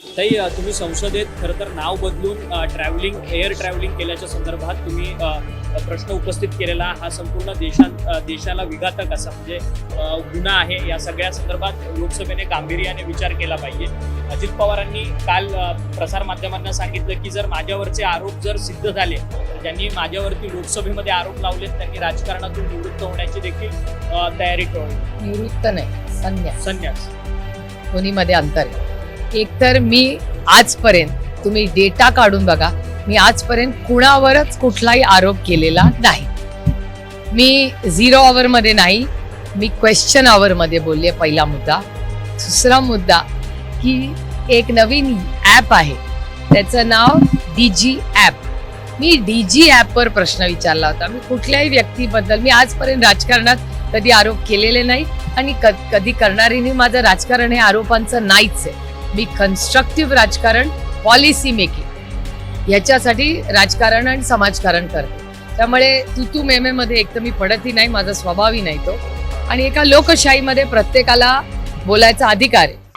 ताई तुम्ही संसदेत खरं तर नाव बदलून ट्रॅव्हलिंग एअर ट्रॅव्हलिंग केल्याच्या संदर्भात तुम्ही प्रश्न उपस्थित केलेला हा संपूर्ण देशात अ, देशाला विघातक असा म्हणजे गुन्हा आहे या सगळ्या संदर्भात लोकसभेने गांभीर्याने विचार केला पाहिजे. अजित पवारांनी काल प्रसारमाध्यमांना सांगितलं की जर माझ्यावरचे आरोप जर सिद्ध झाले तर ज्यांनी माझ्यावरती लोकसभेमध्ये आरोप लावलेत त्यांनी राजकारणातून निवृत्त होण्याची देखील तयारी ठेवली निवृत्त नाही संन्यास. संन्यास. दोन्हीमध्ये अंतर आहे? एकतर मी आजपर्यंत तुम्ही डेटा काढून बघा मी आजपर्यंत कुणावरच कुठलाही आरोप केलेला नाही. मी झिरो आवरमध्ये नाही मी क्वेश्चन आवरमध्ये बोलले पहिला मुद्दा. दुसरा मुद्दा की एक नवीन ॲप आहे त्याचं नाव डी जी ॲप मी डी जी ॲपवर प्रश्न विचारला होता. मी कुठल्याही व्यक्तीबद्दल मी आजपर्यंत राजकारणात कधी आरोप केलेले नाही आणि क- कधी करणारी माझं राजकारण हे आरोपांचं नाहीच आहे. मी कन्स्ट्रक्टिव्ह राजकारण पॉलिसी मेकिंग याच्यासाठी राजकारण आणि समाजकारण करते. त्यामुळे तू तू मेमेमध्ये एक तर मी पडतही नाही माझा स्वभावही नाही तो. आणि एका लोकशाहीमध्ये प्रत्येकाला बोलायचा अधिकार आहे.